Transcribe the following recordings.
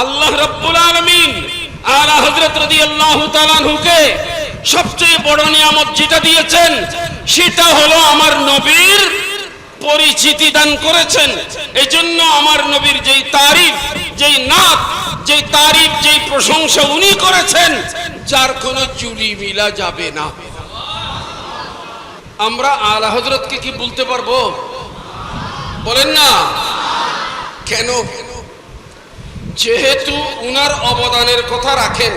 আল্লাহ রব্বুল আলমিন আলা হজরত রদি আল্লাহ তালানহুকে সবচেয়ে বড় নিয়ামত যেটা দিয়েছেন, সেটা হলো আমার নবীর পরিচিতি দান করেছেন। এই জন্য আমার নবীর যেই তারিফ, যেই নাত, যেই তারিফ, যেই প্রশংসা উনি করেছেন, যার কোনো চুলি মিলা যাবে না। আমরা আলা হজরতকে কি বলতে পারব? বলেন না। কেন? যেহেতু উনার অবদানের কথা রাখেন,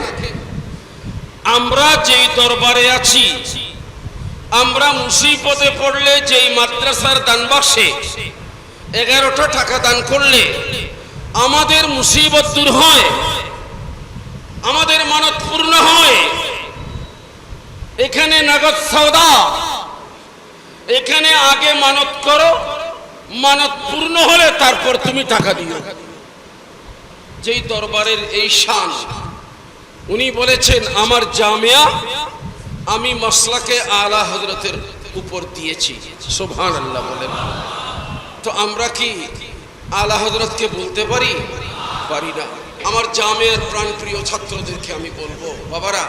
আমরা যেই দরবারে আছি, আমরা মুসিবতে পড়লে যেই মাদ্রাসার দান বাক্সে এগারোটা টাকা দান করলে আমাদের মুসিবত দূর হয়, আমাদের মানত পূর্ণ হয়। এখানে নগদ সৌদা এখানে আগে মানত করো, মানত পূর্ণ হলে তারপর তুমি টাকা দিও। যেই দরবারের এই শান, উনি বলেছেন, আমার জামিয়া আমি মশলাকে আলা হজরতের উপর দিয়েছি। সোভান আল্লাহ বলেন। তো আমরা কি আলা হজরতকে বলতে পারি? পারি না। আমার জামিয়ার প্রাণপ্রিয় ছাত্রদেরকে আমি বলব, বাবারা,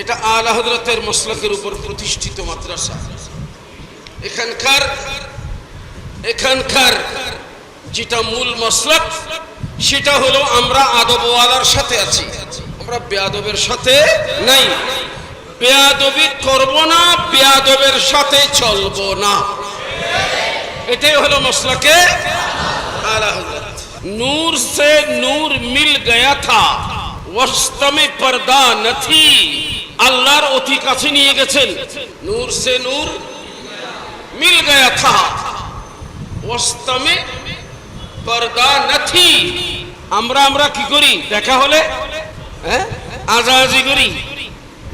এটা আলা হজরতের মশলাকের উপর প্রতিষ্ঠিত মাদ্রাসা। এখানকার এখানকার যেটা মূল মসলক সেটা হলো আমরা আদবওয়ালার সাথে আছি। আমরা বেয়াদবের সাথে নাই। বেয়াদবি করব না, বেয়াদবের সাথে চলব না। এটাই হলো মশলাকে নূর সে নূর মিল গয়া থা ওস্তমে পর্দা নথি আল্লাহর অতি কাছে নিয়ে গেছেন। নূর সে নূর মিল গয়া থা ওস্তমে পর্দা নাথি। আমরা আমরা কি করি? দেখা হলে হ্যাঁ? আজাহাজি করি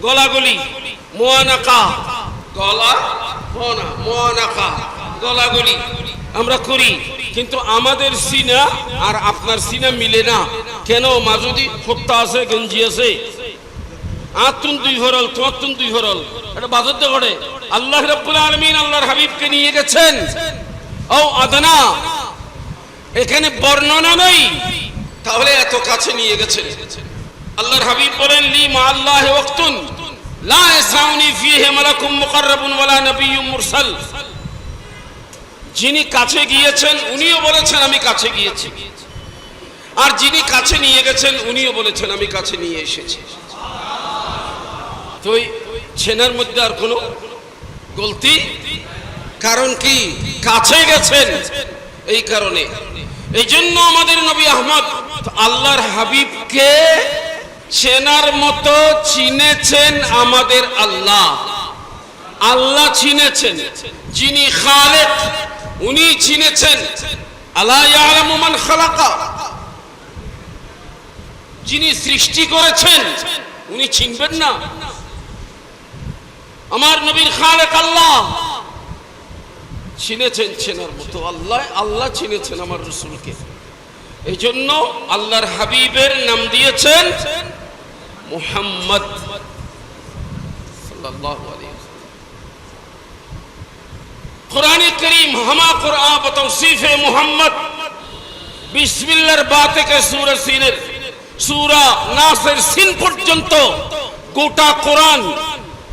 গলাগলি মোয়ানাকা। গলা? মোনা মোয়ানাকা গলাগলি আমরা করি, কিন্তু আমাদের সিনা আর আপনার সিনা মিলে না। কেন? মাজুদি হত্যা আছে, গেঞ্জি আছে। আতুন দুই হরল তোয়াতুন দুই হরল। এটা বাজতে করে আল্লাহ রব্বুল আলমিন আল্লাহর হাবিবকে নিয়ে গেছেন। ও আদনা এখানে বর্ণনা নেই তাহলে এত কাছে নিয়ে গেছেন। আল্লাহর হাবিব বলেন লি মা আল্লাহ ওয়াক্তুন লা ইয়াসাউনি ফিহি মালাকুম মুকাররাবুন ওয়ালা নাবিয়্যুম মুরসাল। যিনি কাছে গিয়েছেন উনিও বলেছেন আমি কাছে গিয়েছি। আর যিনি কাছে নিয়ে গেছেন উনিও বলেছেন আমি কাছে নিয়ে এসেছি। তো ছেনার মধ্যে আর কোনো গলতি? কারণ কি? কাছে গেছেন। এই কারণে। এই জন্য আমাদের নবী আহমদ আল্লাহর হাবিবকে চেনার মতো চিনেছেন আমাদের আল্লাহ। আল্লাহ চিনেছেন। যিনি খালেক, উনি চিনেছেন। আল্লাহ যিনি সৃষ্টি করেছেন, উনি চিনবেন না। আমার নবীর খালেক আল্লাহ। চিনেছেন চেনার মতো। আল্লাহ আল্লাহ চিনেছেন আমার রসুলকে। এই জন্য আল্লাহর হাবিবের নাম দিয়েছেন মুহাম্মদ। কোরআন করিম হামা কোরআন তৌসিফে মুহাম্মদ। বিসমিল্লাহর বা থেকে সূরা সিনের সূরা নাসের সিন পর্যন্ত গোটা কোরআন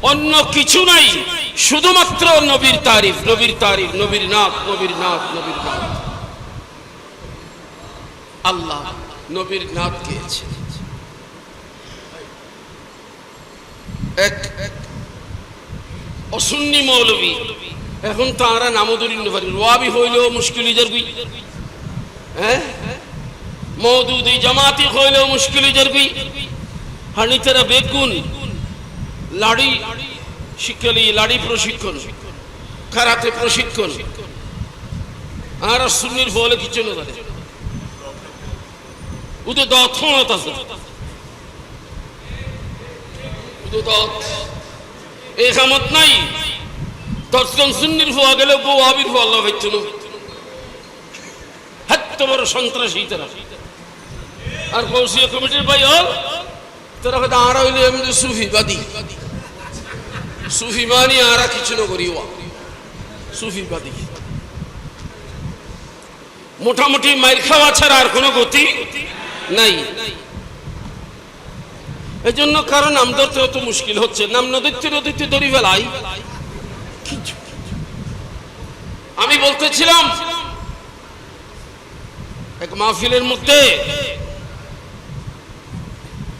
অন্য কিছু নাই। শুধুমাত্র নবীর তারিফ নবীর তারিফ, নবীর নাথ নবীর নাথ নবীর নাথ আল্লাহ নবীর নাথ গেয়েছে এক অসুন্নি মৌলবী, এখন রোয়াবি হইলেও মুশকিল হ্যাঁ? মৌদুদি জামাতি হইলেও মুশকিল ইজার গুই। হানি তারা বেগুন লাড়ি শিক্ষালি লাড়ি প্রশিক্ষণ, কারাতে প্রশিক্ষণ। আর সুন্নির ফলে কিছু না জানে উদে দথনত আছে এই কামত নাই। দশজন সুন্নির ফোয়া গেলে বউ আবির ফোয়া আল্লাহ হইতো না। হাত্ত বড় সন্ত্রাসী তারা। আর কৌশিয়া কমিটির ভাই হল তারা হয়তো আর হইলে এমনি সুফিবাদী। সুফিবাদী। মোটামুটি খাওয়া ছাড়া আর কোনো গতি নাই। এই জন্য কারণ নাম ধরতে অত মুশকিল হচ্ছে। নাম নদীতে নদীতে দড়ি ফেলাই। আমি বলতেছিলাম, এক মাহফিলের মধ্যে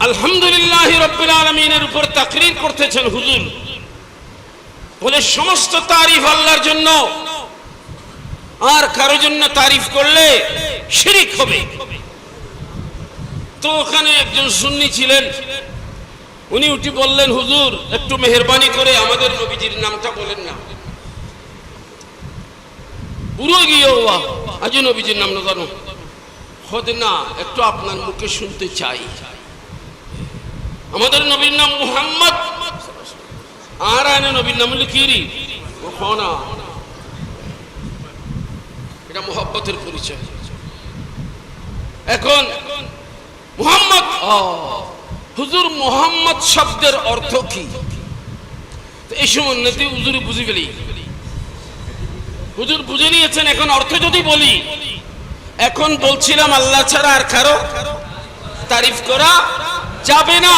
আলহামদুলিল্লাহ রব্বিল আলমিনের উপর তাকরির করতেছেন হুজুর। বলে, সমস্ত তারিফ আল্লাহর জন্য। আর কারও জন্য তারিফ করলে শিরিক হবে। তো ওখানে একজন সুন্নি ছিলেন। উনি উঠি বললেন, হুজুর, একটু মেহরবানি করে আমাদের নবীজির নামটা বলেন না। পুরো গিয়ে আজ নবীজির নাম না জানো? হতে না একটু আপনার মুখে শুনতে চাই। আমাদের নবীর নাম মুহাম্মদ? আনে নবীর নাম হলো কিরি এটা মোহাব্বতের পরিচয় এখন মুহাম্মদ হুজুর মোহাম্মদ শব্দের অর্থ কি এই সময় হুজুর বুঝি ফেলি হুজুর বুঝে নিয়েছেন এখন অর্থ যদি বলি এখন বলছিলাম আল্লাহ ছাড়া আর কারও তারিফ করা যাবে না।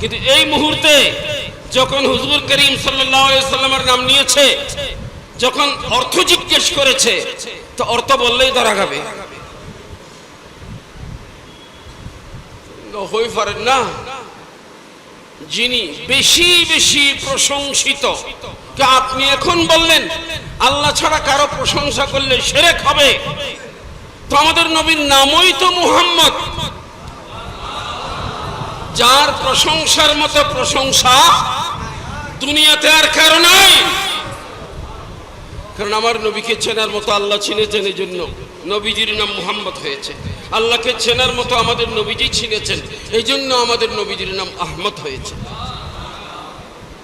কিন্তু এই মুহূর্তে যখন হুজুর করিম সাল্লামের নাম নিয়েছে, যখন অর্থ জিজ্ঞেস করেছে, তো অর্থ বললেই ধরা যাবে হয়ে পারেন না, যিনি বেশি বেশি প্রশংসিত আপনি এখন বললেন, আল্লাহ ছাড়া কারও প্রশংসা করলে সেরেক হবে? তো আমাদের নবীর নামই তো মুহাম্মদ। যার প্রশংসার মতো প্রশংসা দুনিয়াতে আর কারও নাই। কারণ আমার নবীকে চেনার মতো আল্লাহ চিনেছেন এই জন্য নবীজির নাম মুহাম্মদ হয়েছে। আল্লাহকে চেনার মতো আমাদের নবীজি চিনেছেন। এই জন্য আমাদের নবীজির নাম আহমদ হয়েছে।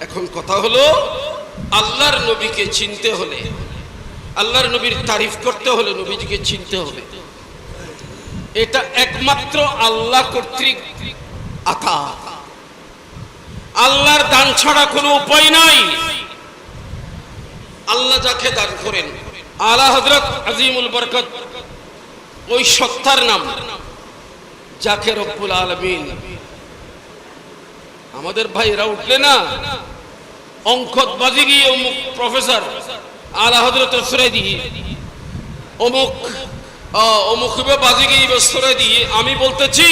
এখন কথা হলো, আল্লাহর নবীকে চিনতে হলে, আল্লাহর নবীর তারিফ করতে হলে নবীজিকে চিনতে হবে। এটা একমাত্র আল্লাহ কর্তৃক আতা। আল্লাহর দান ছাড়া কোনো উপায় নাই। আল্লাহ যাকে দান করেন, আলা হজরত আজিমুল বরকত, ওই সত্তার নাম যাকে রব্বুল আলমিন আমাদের ভাইরা উঠলে না, অঙ্কত বাজি গিয়ে অমুক প্রফেসর, আলা হজরত সরে দিয়ে অমুক অমুক বাজি গিয়ে সরে দিয়ে আমি বলতেছি,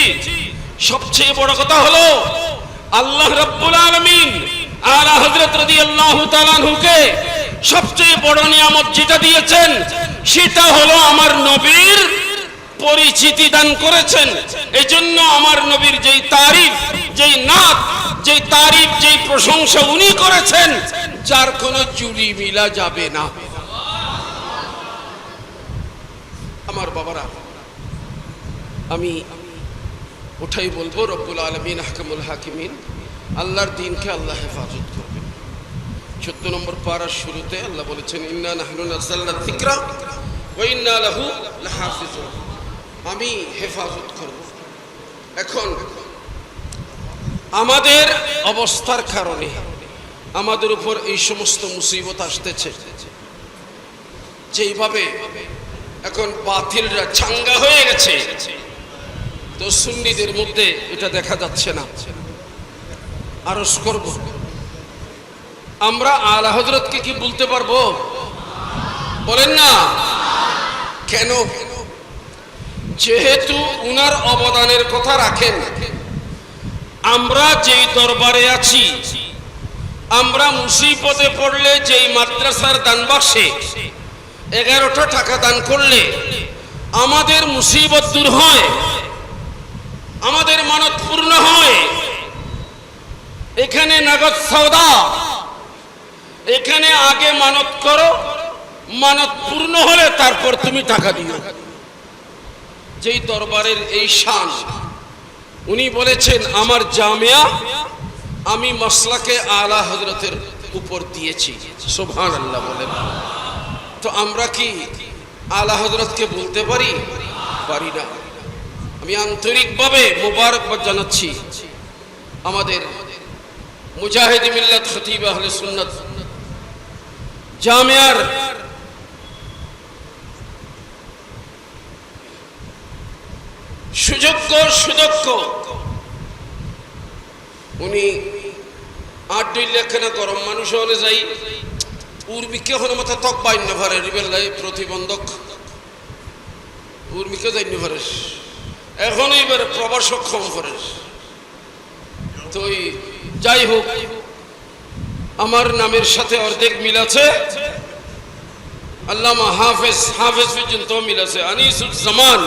সবচেয়ে বড় কথা হলো আল্লাহ রব্বুল আলমিন আলা হজরত রদি আল্লাহ তালানহুকে সবচেয়ে বড় নিয়ামত যেটা দিয়েছেন, সেটা হলো আমার নবীর পরিচিতি দান করেছেন। এই জন্য আমার নবীর যেই তারিফ, যেই নাথ যেই তারিফ, যেই প্রশংসা উনি করেছেন, যার কোনো জুড়ি মিলা যাবে না। আমার বাবারা, আমি ওঠাই বলব, রব্বুল আলমিন হাকামুল হাকিমিন, আল্লাহর দিনকে আল্লাহ হেফাজত করবেন। চোদ্দ নম্বর পাড়ার শুরুতে আল্লাহ বলেছেন আমি হেফাজত করব। এখন আমাদের অবস্থার কারণে আমাদের উপর এই সমস্ত মুসিবত আসতেছে। যেইভাবে এখন বাতিলরা চাঙ্গা হয়ে গেছে। তো মধ্যে এটা দেখা যাচ্ছে না। আরস করব। আমরা আলা হজরতকে কি বলতে পারব? বলেন না। কেন? যেহেতু উনার অবদানের কথা রাখেন, আমরা যেই দরবারে আছি, আমরা মুসিবতে পড়লে যেই মাদ্রাসার দান বাক্সে এগারোটা টাকা দান করলে আমাদের মুসিবত দূর হয়। আমাদের মানত পূর্ণ হয়। এখানে নগদ সৌদা এখানে আগে মানত করো, মানত পূর্ণ হলে তারপর তুমি টাকা দিও। যেই দরবারের এই শান, উনি বলেছেন, আমার জামিয়া আমি মশলাকে আলা হজরতের উপর দিয়েছি। সোভান আল্লাহ বলেন। তো আমরা কি আলা হজরতকে বলতে পারি? পারি না। আমি আন্তরিকভাবে মোবারকবাদ জানাচ্ছি আমাদের মুজাহিদ মিল্লাত খতিব আহলে সুন্নাত জামিয়ার সুযোগ্য সুদক্ষ। উনি আট দুই লেখানা গরম মানুষ হলে যাই উর্মিকে হলে মাথা তক বাইন্য ভারে? রিবেলাই প্রতিবন্ধক। উর্মিকে যাইন্য ভারে? এখন এইবার প্রবাসক কম করে। তো যাই হোক, আমার নামের সাথে অর্ধেক মিল আছে। আল্লামা হাফেজ হাফেজ পর্যন্ত মিল আছে। আনিসুল জামান।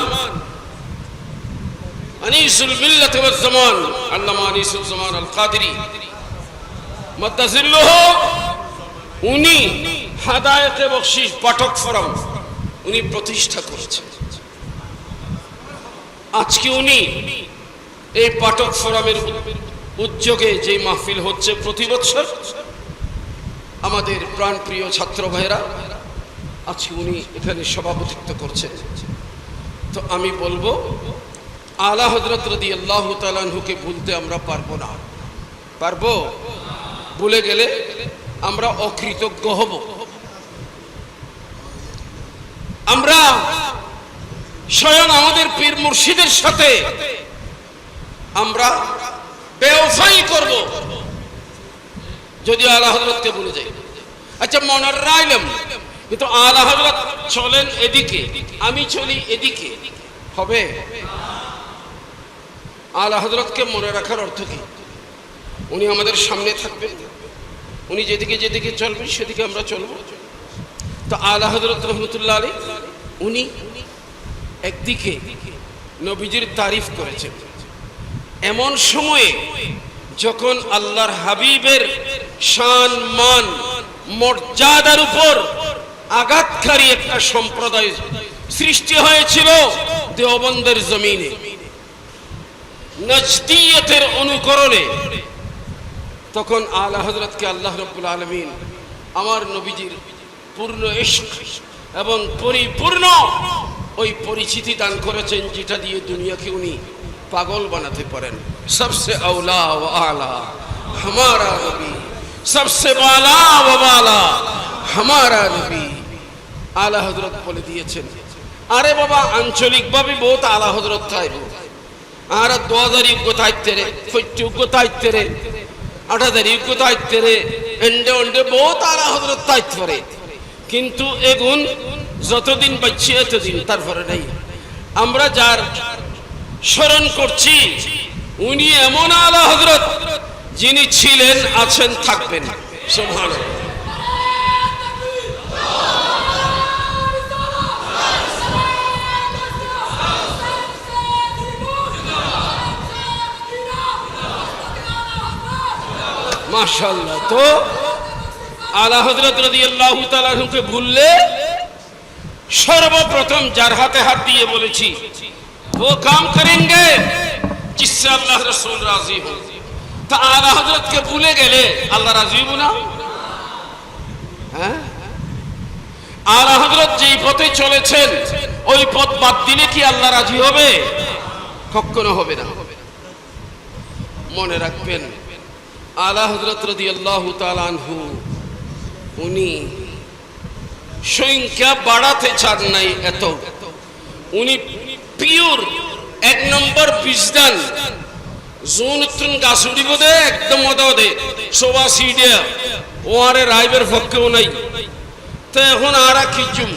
আনিসুল মিল্লাত ওয়াজ জামান। আল্লামা আনিসুল জামান আল কাদরি মাদ্দাজিল্লাহ উনি হাদায়েতে বখশিস পাঠক ফোরাম। উনি প্রতিষ্ঠা করেছেন। আজকে উনি এই পাঠক ফোরামের উদ্যোগে যে মাহফিল হচ্ছে প্রতি বছর, আমাদের প্রাণপ্রিয় ছাত্র ভাইরা আজকে উনি এখানে সভাপতিত্ব করছেন। তো আমি বলব, আলা হজরত রদি আল্লাহ তালাহুকে ভুলতে আমরা পারব না। পারব? ভুলে গেলে আমরা অকৃতজ্ঞ হব। আমরা স্বয়ং আমাদের পীর মুর্শিদের সাথে আমরা বেওফাই করব। যদি আলা হজরতকে ভুলে যাই। আচ্ছা মনের রাইলাম কিন্তু আলা হজরত চলেন এদিকে, আমি চলি এদিকে। হবে? আলা হজরতকে মনে রাখার অর্থ কি? উনি আমাদের সামনে থাকবেন। উনি যেদিকে যেদিকে চলবেন, সেদিকে আমরা চলবো। তো আলা হজরত রহমতুল্লাহ আলী উনি একদিকে নবীজির তারিফ করেছেন এমন সময়ে যখন আল্লাহর হাবিবের শান, মান, মর্যাদার উপর আঘাতকারী একটা সম্প্রদায় সৃষ্টি হয়েছিল দেওবন্দের জমিনে। নজদিয়তের অনুকরণে তখন আলা হজরতকে আল্লাহ রব্বুল আলমিন আমার নবীজির পূর্ণ ইশক এবং পরিপূর্ণ ওই পরিচিতি দান করেছেন যেটা দিয়ে দুনিয়াকে উনি পাগল বানাতে পারেন। সবসে আউলা ও আলা, হামারা নবী। সবসে বালা ও বালা হামারা নবী। আলা হজরত বলে দিয়েছেন, আরে বাবা, আঞ্চলিকভাবে বহুত আলা হজরত থাইব। আর দোয়াদারি উগ্রতাইত্তেরে ফৈট্টি উগ্রতাইত্তেরে আটাদারি উগ্রতাইত্তেরে এন্ডে অন্ডে বহুত আলা হজরত তাইত করে কিন্তু এগুন যতদিন বাচ্ছি এতদিন, তারপরে নাই। আমরা যার স্মরণ করছি, উনি এমন আলা হজরত যিনি ছিলেন, আছেন, থাকবেন। সোভান মাশাল্লাহ তো আলা হজরত রদি আল্লাহ তালুকে ভুললে সর্বপ্রথম যার হাতে হাত দিয়ে বলেছি, ও কাম করেনগে, জিসসে আল্লাহ রাসূল রাজি হন তা আলা হজরতকে ভুলে গেলে আল্লাহ রাজি হবে না? হ্যাঁ? আলা হজরত যেই পথে চলেছেন, ওই পথ বাদ দিলে কি আল্লাহ রাজি হবে? কখনো হবে না। মনে রাখবেন, আলা হযরত রাদিয়াল্লাহু তাআলা আনহু, উনি সংখ্যা বাড়াতে চান নাই এত। উনি পিওর এক নম্বর বিজদান জোন উত্তরণ গাছ উড়িব দে একদম মদা দে সোবা সিডিয়া ও আরে রাইবের পক্ষেও নাই। তো এখন আরা খিচুম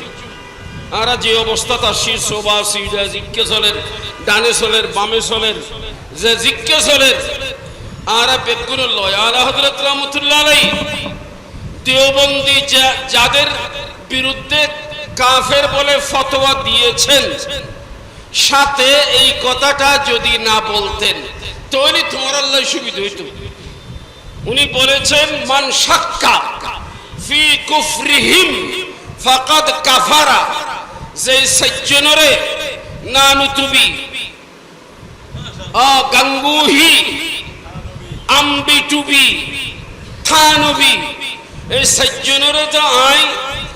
আরা যে অবস্থা তার শীর সোবা সিডিয়া জিজ্ঞে চলের ডানে চলের বামে চলের যে জিজ্ঞে চলের আরা বেগুন লয় আলা হজরত রহমতুল্লাহ আলাই দেওবন্দি যাদের বিরুদ্ধে কাফের বলে ফতোয়া দিয়েছেন। সাথে এই কথাটা যদি না বলতেন, তাহলে তোমার আল্লাহ সুবিধা হইত। উনি বলেছেন, মান সাক্কা ফি কুফরিহিম ফাকাদ কাফারা। যে সজ্জনরে নানুতুবি গঙ্গুহি আম্বিটুবি, থানবি। এই সজ্জনরে আই একদম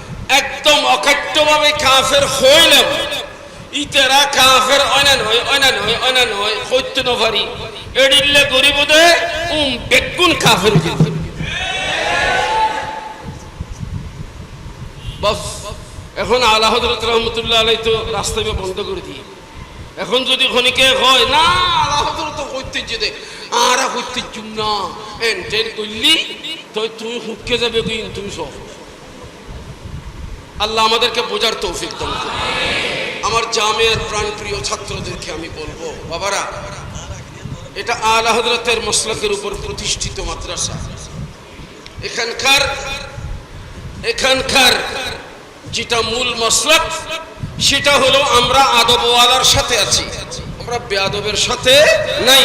অকাট্যভাবে কাফের হইলাম ইতেরা কাফের অনান হয় অনান হয় অনান হয় সত্য নভারি এডিল্লে গরিব দে উম, বেগুন কাফের কিন্তু বাস, এখন আল্লাহ হজরত রহমতুল্লাহ আলাই তো রাস্তা বন্ধ করে দিয়ে। এখন যদি খনিকে হয় না আলাহদর তো ঐতিহ্য দে, আর ঐতিহ্য না, এন টেন করলি তো তুই হুটকে যাবে কিন তুমি সব। আল্লাহ আমাদেরকে বোঝার তৌফিক দান করুন। আমার জামের প্রাণপ্রিয় ছাত্রদেরকে আমি বলব, বাবারা, এটা আলা হজরতের মসলকের উপর প্রতিষ্ঠিত মাদ্রাসা। এখানকার এখানকার যেটা মূল মসলক, সেটা হলো আমরা আদবওয়ালার সাথে আছি। আমরা বেয়াদবের সাথে নাই।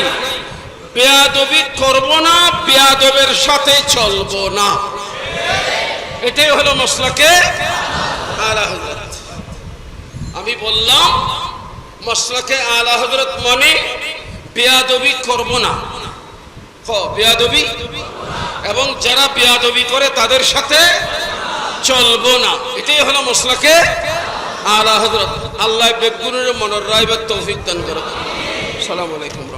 বেয়াদবি করব না, বেয়াদবের সাথে চলবো না। এটাই হলো হজরত আমি বললাম মশলাকে আলা হজরত মানে বেয়াদবি করব না। বেয়াদবি? এবং যারা বেয়াদবি করে তাদের সাথে চলবো না। এটাই হলো মশলাকে আলা হজরত আল্লাহ বেগুনের মনোর রায় বা তৌফিক দান করে সালাম আলাইকুম। রহমতুল্লাহ